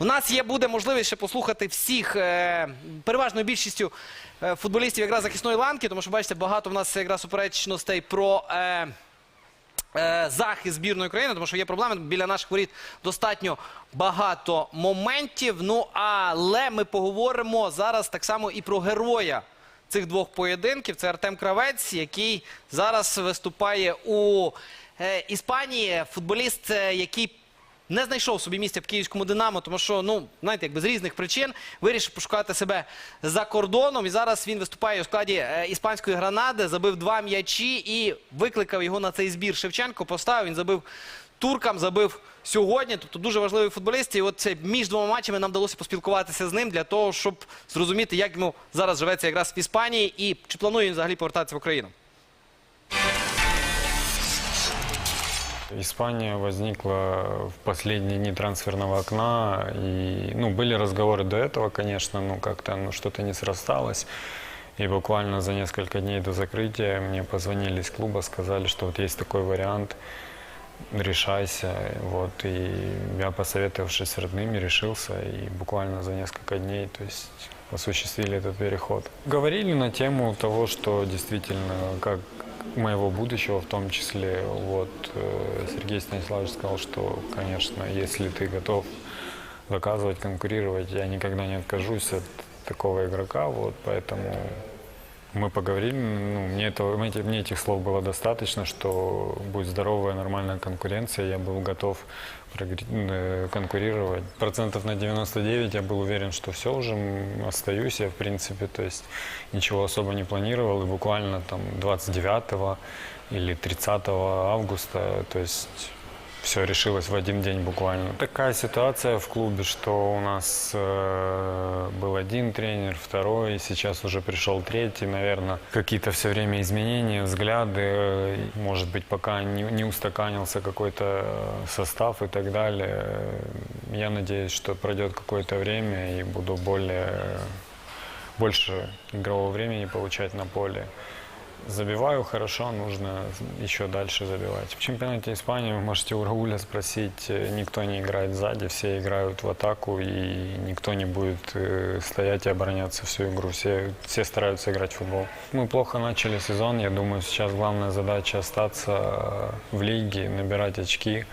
У нас є буде можливість ще послухати всіх е, переважною більшістю е, футболістів якраз захисної ланки, тому що бачите, багато в нас якраз суперечностей про. Е, захист збірної України, тому що є проблеми. Біля наших воріт достатньо багато моментів. Ну але ми поговоримо зараз так само і про героя цих двох поєдинків. Це Артем Кравець, який зараз виступає у Іспанії. Футболіст, який не знайшов собі місця в київському Динамо, тому що, ну, знаєте, якби з різних причин вирішив пошукати себе за кордоном. І зараз він виступає у складі е, іспанської гранади, забив два м'ячі і викликав його на цей збір. Шевченко поставив. Він забив туркам, забив сьогодні. Тобто дуже важливий футболіст. І от між двома матчами нам вдалося поспілкуватися з ним для того, щоб зрозуміти, як йому зараз живеться якраз в Іспанії і чи планує він взагалі повертатися в Україну. Испания возникла в последние дни трансферного окна. И, ну, были разговоры до этого, конечно, но как-то ну, что-то не срасталось. И буквально за несколько дней до закрытия мне позвонили из клуба, сказали, что вот есть такой вариант, решайся. Вот, и я, посоветовавшись с родными, решился. И буквально за несколько дней, то есть осуществили этот переход. Говорили на тему того, что действительно, как моего будущего в том числе, вот э, Сергей Станиславович сказал, что, конечно, если ты готов доказывать, конкурировать, я никогда не откажусь от такого игрока, вот, поэтому мы поговорили, ну, мне, этого, мне эти- мне этих слов было достаточно, что будет здоровая, нормальная конкуренция, я был готов э, конкурировать. Процентов на 99 я был уверен, что все уже остаюсь я, в принципе, то есть ничего особо не планировал, и буквально там 29 или 30 августа, то есть все решилось в один день буквально. Такая ситуация в клубе, что у нас э, был один тренер, второй, сейчас уже пришел третий, наверное, какие-то все время изменения, взгляды, э, может быть, пока не, не устаканился какой-то э, состав и так далее. Я надеюсь, что пройдет какое-то время и буду более больше игрового времени получать на поле. Забиваю хорошо, нужно еще дальше забивать. В чемпионате Испании вы можете у Рауля спросить, э, никто не играет сзади, все играют в атаку, и никто не будет э, стоять и обороняться всю игру. Все, все стараются играть в футбол. Мы плохо начали сезон, я думаю, сейчас главная задача остаться э, в лиге, набирать очки.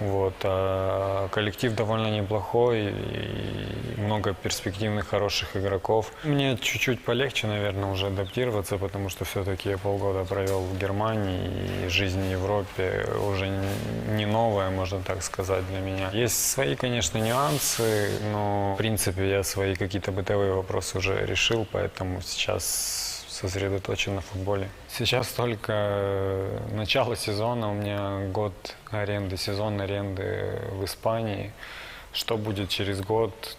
Вот, а коллектив довольно неплохой и много перспективных, хороших игроков. Мне чуть-чуть полегче, наверное, уже адаптироваться, потому что все-таки я полгода провел в Германии, и жизнь в Европе уже не новая, можно так сказать, для меня. Есть свои, конечно, нюансы, но, в принципе, я свои какие-то бытовые вопросы уже решил, поэтому сейчас сосредоточен на футболе. Сейчас только э, начало сезона, у меня год аренды, сезон аренды в Испании. Что будет через год,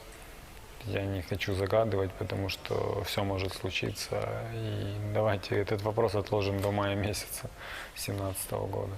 я не хочу загадывать, потому что все может случиться. И давайте этот вопрос отложим до мая месяца 2017 года.